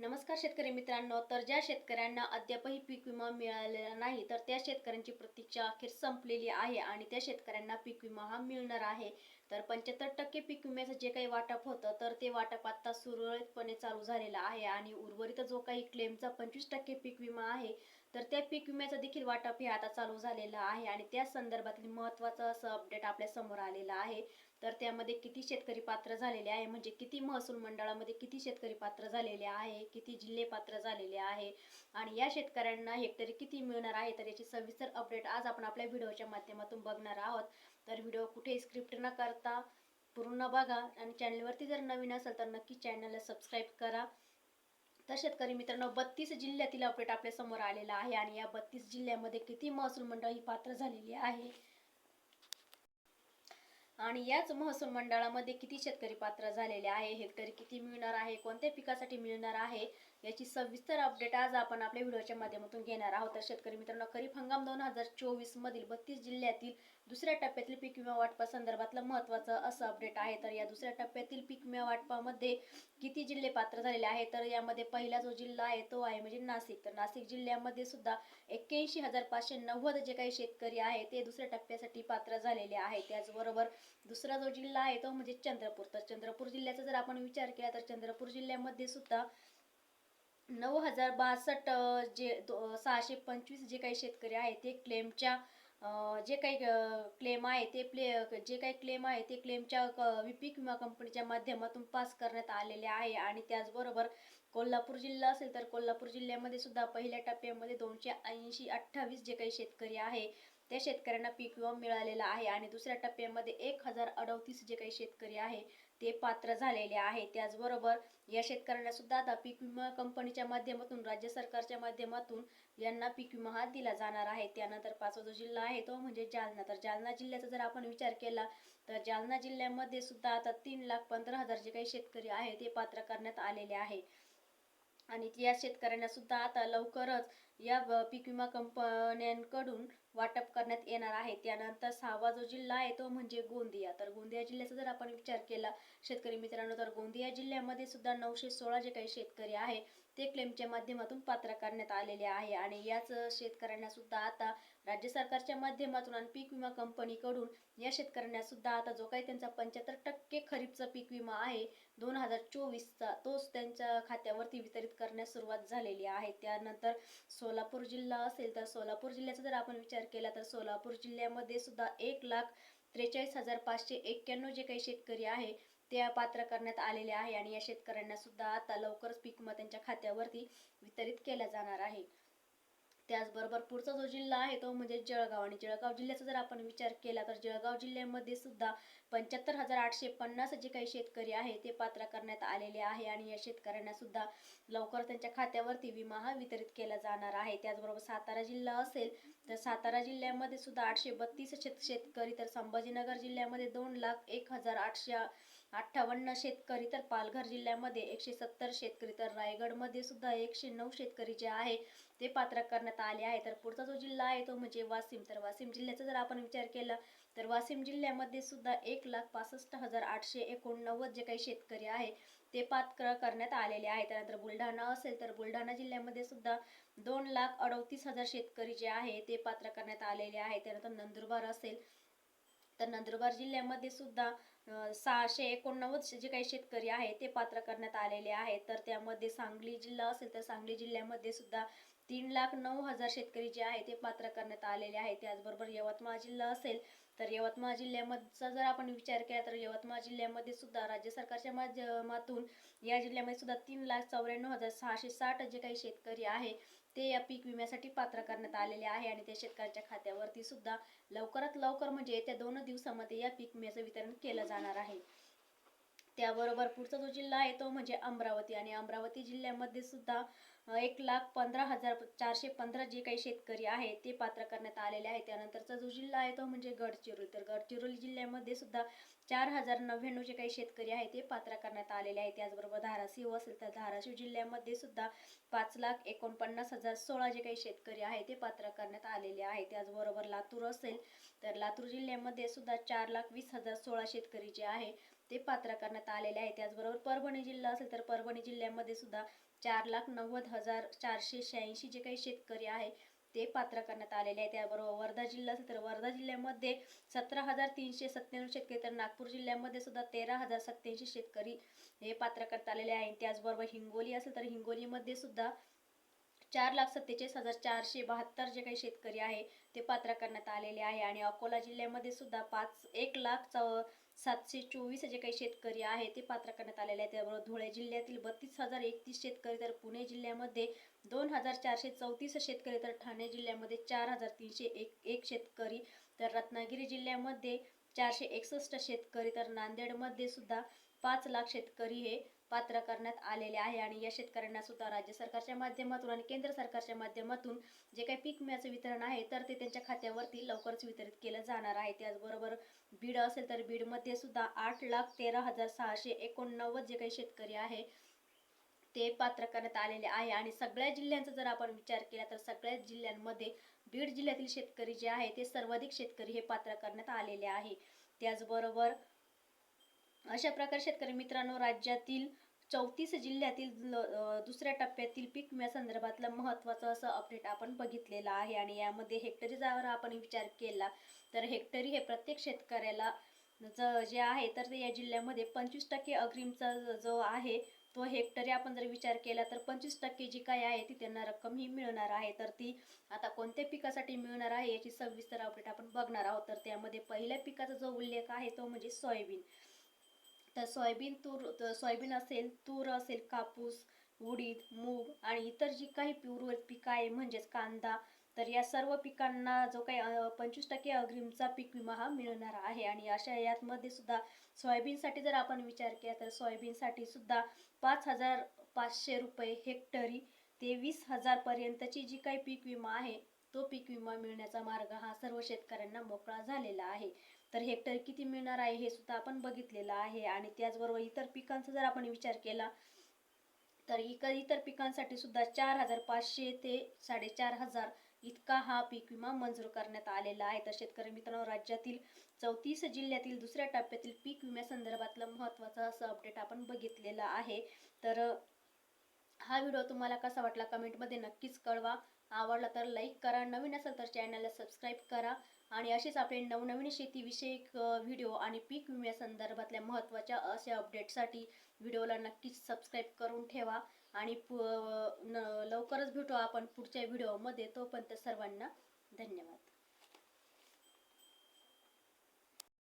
नमस्कार शेतकरी मित्रांनो. तर ज्या शेतकऱ्यांना अद्यापही पीक विमा मिळालेला नाही तर त्या शेतकऱ्यांची प्रतीक्षा अखेर संपलेली आहे आणि त्या शेतकऱ्यांना पीक विमा हा मिळणार आहे. तर पंच्याहत्तर टक्के पीक विम्याचं जे काही वाटप होतं तर ते वाटप आता सुरळीतपणे चालू झालेलं आहे आणि उर्वरित जो काही क्लेमचा पंचवीस टक्के पीक विमा आहे तर त्या पीक विम्याचं देखील वाटप हे आता चालू झालेलं आहे आणि त्या संदर्भातील महत्त्वाचं असं अपडेट आपल्यासमोर आलेलं आहे. तर त्यामध्ये किती शेतकरी पात्र झालेले आहे म्हणजे किती महसूल मंडळामध्ये किती शेतकरी पात्र झालेले आहे किती जिल्हे पात्र झालेले आहे आणि या शेतकऱ्यांना हेक्टरी किती मिळणार आहे तर याची सविस्तर अपडेट आज आपण आपल्या व्हिडिओच्या माध्यमातून बघणार आहोत. तर व्हिडिओ कुठे स्क्रिप्ट न करता पूर्ण बघा आणि चॅनलवरती जर नवीन असाल तर नक्की चॅनलला सबस्क्राईब करा. तर शेतकरी मित्रांनो बत्तीस जिल्ह्यातील अपडेट आपल्यासमोर आलेला आहे आणि या बत्तीस जिल्ह्यामध्ये किती महसूल मंडळ ही पात्र झालेली आहे? आणि याच महसूल मंडळामध्ये किती शेतकरी पात्र झालेले आहे? हेक्टरी किती मिळणार आहे? कोणत्या पिकासाठी मिळणार आहे? याची सविस्तर अपडेट आज आपण आपल्या व्हिडिओच्या माध्यमातून घेणार आहोत. तर शेतकरी मित्रांनो खरीप हंगाम दोन हजार चोवीस मधील बत्तीस जिल्ह्यातील दुसऱ्या टप्प्यातील पीक विमा वाटपा संदर्भातलं महत्त्वाचं असं अपडेट आहे. तर या दुसऱ्या टप्प्यातील पीक विमा वाटपामध्ये किती जिल्हे पात्र झालेले आहे? तर यामध्ये पहिला जो जिल्हा आहे तो आहे म्हणजे नाशिक. तर नाशिक जिल्ह्यामध्ये सुद्धा एक्क्याऐंशी हजार पाचशे नव्वद जे काही शेतकरी आहे ते दुसऱ्या टप्प्यासाठी पात्र झालेले आहे त्याचबरोबर दुसरा जो जिल्हा आहे तो म्हणजे चंद्रपूर. तर चंद्रपूर जिल्ह्याचा जर आपण विचार केला तर चंद्रपूर जिल्ह्यामध्ये सुद्धा नऊ हजार बासष्ट जे दो- सहाशे पंचवीस जे काही शेतकरी आहेत ते क्लेमच्या जे काही क्लेम आहे ते प्ले जे काही क्लेम आहे ते क्लेमच्या क- पीक विमा कंपनीच्या माध्यमातून पास करण्यात आलेले आहे. आणि त्याचबरोबर कोल्हापूर जिल्हा असेल तर कोल्हापूर जिल्ह्यामध्ये सुद्धा पहिल्या टप्प्यामध्ये दोनशे ऐंशी अठ्ठावीस जे काही शेतकरी आहे त्या शेतकऱ्यांना पीक विमा मिळालेला आहे. आणि दुसऱ्या टप्प्यामध्ये एक हजार अडतीस जे काही शेतकरी आहे ते पात्र झालेले आहे. त्याचबरोबर या शेतकऱ्यांना सुद्धा आता पीक विमा कंपनीच्या माध्यमातून राज्य सरकारच्या माध्यमातून यांना पीक विमा हा दिला जाणार आहे. त्यानंतर पाचवा जो जिल्हा आहे तो म्हणजे जालना. तर जालना जिल्ह्याचा जर आपण विचार केला तर जालना जिल्ह्यामध्ये सुद्धा आता तीन लाख पंधरा हजार जे काही शेतकरी आहे ते पात्र करण्यात आलेले आहे. आणि या शेतकऱ्यांना सुद्धा आता लवकरच या पीक विमा कंपन्यांकडून वाटप करण्यात येणार आहे. त्यानंतर सहावा जो जिल्हा आहे तो म्हणजे गोंदिया. तर गोंदिया जिल्ह्याचा जर आपण विचार केला शेतकरी मित्रांनो तर गोंदिया जिल्ह्यामध्ये सुद्धा नऊशे सोळा जे काही शेतकरी आहे ते क्लेमच्या माध्यमातून पात्र करण्यात आलेले आहे. आणि याच शेतकऱ्यांना सुद्धा आता राज्य सरकारच्या माध्यमातून आणि पीक विमा कंपनीकडून या शेतकऱ्यांना सुद्धा आता जो काही त्यांचा पंच्याहत्तर टक्के खरीपचा पीक विमा आहे दोन हजार चोवीसचा तोच त्यांच्या खात्यावरती वितरित करण्यास सुरुवात झालेली आहे. त्यानंतर सोलापूर जिल्हा असेल तर सोलापूर जिल्ह्याचा जर आपण विचार केला तर सोलापूर जिल्ह्यामध्ये सुद्धा एक लाख त्रेचाळीस हजार पाचशे एक्क्याण्णव जे काही शेतकरी आहे ते पात्र करण्यात आलेले आहे आणि या शेतकऱ्यांना सुद्धा आता लवकरच पीक विमा त्यांच्या खात्यावरती वितरित केला जाणार आहे. त्याचबरोबर पुढचा जो जिल्हा आहे तो म्हणजे जळगाव आणि जळगाव जिल्ह्याचा जर आपण विचार केला तर जळगाव जिल्ह्यामध्ये सुद्धा पंच्याहत्तर हजार आठशे पन्नास जे काही शेतकरी आहे ते पात्र करण्यात आलेले आहे आणि या शेतकऱ्यांना सुद्धा लवकर त्यांच्या खात्यावरती विमा हा वितरित केला जाणार आहे. त्याचबरोबर सातारा जिल्हा असेल तर सातारा जिल्ह्यामध्ये सुद्धा आठशे बत्तीस शेत शेतकरी तर संभाजीनगर जिल्ह्यामध्ये दोन लाख एक हजार आठशे अठ्ठावन्न शेतकरी तर पालघर जिल्ह्यामध्ये एकशे सत्तर शेतकरी तर रायगडमध्ये सुद्धा एकशे नऊ शेतकरी जे आहे ते पात्र करण्यात आले आहे. तर पुढचा जो जिल्हा आहे तो म्हणजे वाशिम. तर वाशिम जिल्ह्याचा जर आपण विचार केला तर वाशिम जिल्ह्यामध्ये सुद्धा एक लाख पासष्ट हजार आठशे एकोणनव्वद जे काही शेतकरी आहे ते पात्र करण्यात आलेले आहे. त्यानंतर बुलढाणा असेल तर बुलढाणा जिल्ह्यामध्ये सुद्धा दोन लाख अडतीस हजार शेतकरी जे आहे ते पात्र करण्यात आलेले आहे. त्यानंतर नंदुरबार असेल तर नंदुरबार जिल्ह्यामध्ये सुद्धा सहाशे एकोणनव्वद जे काही शेतकरी आहेत ते पात्र करण्यात आलेले आहेत. तर त्यामध्ये सांगली जिल्हा असेल तर सांगली जिल्ह्यामध्ये सुद्धा तीन लाख नऊ हजार शेतकरी जे आहे ते पात्र करण्यात आलेले आहे त्याचबरोबर यवतमाळ जिल्हा असेल तर यवतमाळ जिल्ह्यामधचा जर आपण विचार केला तर यवतमाळ जिल्ह्यामध्ये सुद्धा राज्य सरकारच्या माध्यमातून या जिल्ह्यामध्ये सुद्धा तीन लाख चौऱ्याण्णव हजार सहाशे साठ जे काही शेतकरी आहे ते या पीक विम्यासाठी पात्र करण्यात आलेले आहे आणि त्या शेतकऱ्याच्या खात्यावरती सुद्धा लवकरात लवकर म्हणजे येत्या दोन दिवसामध्ये या पीक विम्याचं वितरण केलं जाणार आहे. त्याबरोबर पुढचा जो जिल्हा आहे तो म्हणजे अमरावती आणि अमरावती जिल्ह्यामध्ये सुद्धा एक लाख पंधरा हजार चारशे पंधरा जे काही शेतकरी आहे ते पात्र करण्यात आलेले आहे. त्यानंतरचा जो जिल्हा आहे तो म्हणजे गडचिरोली. तर गडचिरोली जिल्ह्यामध्ये सुद्धा चार हजार नव्याण्णव जे काही शेतकरी आहे ते पात्र करण्यात आलेले आहे त्याचबरोबर धाराशिव असेल तर धाराशिव जिल्ह्यामध्ये सुद्धा पाच लाख एकोणपन्नास हजार सोळा जे काही शेतकरी आहे ते पात्र करण्यात आलेले आहे त्याचबरोबर लातूर असेल तर लातूर जिल्ह्यामध्ये सुद्धा चार लाख वीस हजार सोळा शेतकरी जे आहे ते पात्र करण्यात आलेले आहे त्याचबरोबर परभणी जिल्हा असेल तर परभणी जिल्ह्यामध्ये सुद्धा चार लाख नव्वद हजार चारशे शहाऐंशी जे काही शेतकरी आहे ते पात्र करण्यात आलेले आहे त्याबरोबर वर्धा जिल्हा असेल तर वर्धा जिल्ह्यामध्ये सतरा हजार तीनशे सत्त्याण्णव शेतकरी तर नागपूर जिल्ह्यामध्ये सुद्धा तेरा हजार सत्याऐंशी शेतकरी हे पात्र करण्यात आलेले आहे त्याचबरोबर हिंगोली असेल तर हिंगोलीमध्ये सुद्धा चार लाख सत्तेचाळीस हजार चारशे बहात्तर जे काही शेतकरी आहे ते पात्र करण्यात आलेले आहे. आणि अकोला जिल्ह्यामध्ये सुद्धा पाच एक लाख चौ सातशे चोवीस जे काही शेतकरी आहे ते पात्र करण्यात आलेले आहे त्याबरोबर धुळे जिल्ह्यातील बत्तीस हजार एकतीस शेतकरी तर पुणे जिल्ह्यामध्ये दोन हजार चारशे चौतीस शेतकरी तर ठाणे जिल्ह्यामध्ये चार हजार तीनशे एक एक शेतकरी तर रत्नागिरी जिल्ह्यामध्ये चारशे एकसष्ट शेतकरी तर नांदेडमध्ये सुद्धा पाच लाख शेतकरी हे पात्र करण्यात आलेले आहे आणि या शेतकऱ्यांना सुद्धा राज्य सरकारच्या माध्यमातून आणि केंद्र सरकारच्या माध्यमातून जे काही पीक विम्याचं वितरण आहे तर ते त्यांच्या खात्यावरती लवकरच वितरित केलं जाणार आहे. त्याचबरोबर बीड असेल तर बीडमध्ये सुद्धा आठ लाख तेरा हजार सहाशे एकोणनव्वद जे काही शेतकरी आहे ते पात्र करण्यात आलेले आहे. आणि सगळ्या जिल्ह्यांचा जर आपण विचार केला तर सगळ्या जिल्ह्यांमध्ये बीड जिल्ह्यातील शेतकरी जे आहे ते सर्वाधिक शेतकरी हे पात्र करण्यात आलेले आहे. त्याचबरोबर अशा प्रकारे शेतकरी मित्रांनो राज्यातील चौतीस जिल्ह्यातील दुसऱ्या टप्प्यातील पीक विम्यासंदर्भातलं महत्त्वाचं असं अपडेट आपण बघितलेलं आहे. आणि यामध्ये हेक्टरी जर आपण विचार केला तर हेक्टरी हे प्रत्येक शेतकऱ्याला ज जे आहे तर ते या जिल्ह्यामध्ये पंचवीस टक्के अग्रिमचा जो आहे तो हेक्टरी आपण जर विचार केला तर पंचवीस टक्के जी काय आहे ती त्यांना रक्कम ही मिळणार आहे. तर ती आता कोणत्या पिकासाठी मिळणार आहे याची सविस्तर अपडेट आपण बघणार आहोत. तर त्यामध्ये पहिल्या पिकाचा जो उल्लेख आहे तो म्हणजे सोयाबीन. तर सोयाबीन तूर सोयाबीन असेल तूर असेल कापूस उडीद मूग आणि इतर जी काही उर्वरित पिकं आहे म्हणजेच कांदा तर या सर्व पिकांना जो काही पंचवीस टक्के अग्रिमचा पीक विमा हा मिळणार आहे. आणि अशा यातमध्ये सुद्धा सोयाबीनसाठी जर आपण विचार केला तर सोयाबीनसाठी सुद्धा पाच हजार पाचशे रुपये हेक्टरी ते वीस हजार पर्यंतची जी काही पीक विमा आहे तो पीक विमा मिळण्याचा मार्ग हा सर्व शेतकऱ्यांना मोकळा झालेला आहे. तर हेक्टर किती मिळणार आहे हे सुद्धा आपण बघितलेलं आहे. आणि त्याचबरोबर इतर पिकांचा जर आपण विचार केला तर इक इतर पिकांसाठी सुद्धा चार हजार पाचशे ते साडेचार हजार इतका हा पीक विमा मंजूर करण्यात आलेला आहे. तर शेतकरी मित्रांनो राज्यातील चौतीस जिल्ह्यातील दुसऱ्या टप्प्यातील पीक विम्यासंदर्भातलं महत्त्वाचं असं अपडेट आपण बघितलेलं आहे. तर हा व्हिडिओ तुम्हाला कसा वाटला कमेंटमध्ये नक्कीच कळवा. आवडला तर लाईक करा. नवीन असेल तर चॅनलला सबस्क्राईब करा. आणि असेच आपले नवनवीन शेतीविषयक व्हिडिओ आणि पीक विम्यासंदर्भातल्या महत्त्वाच्या अशा अपडेटसाठी व्हिडिओला नक्कीच सबस्क्राईब करून ठेवा आणि पु- न- लवकरच भेटू आपण पुढच्या व्हिडिओमध्ये. तोपर्यंत सर्वांना धन्यवाद.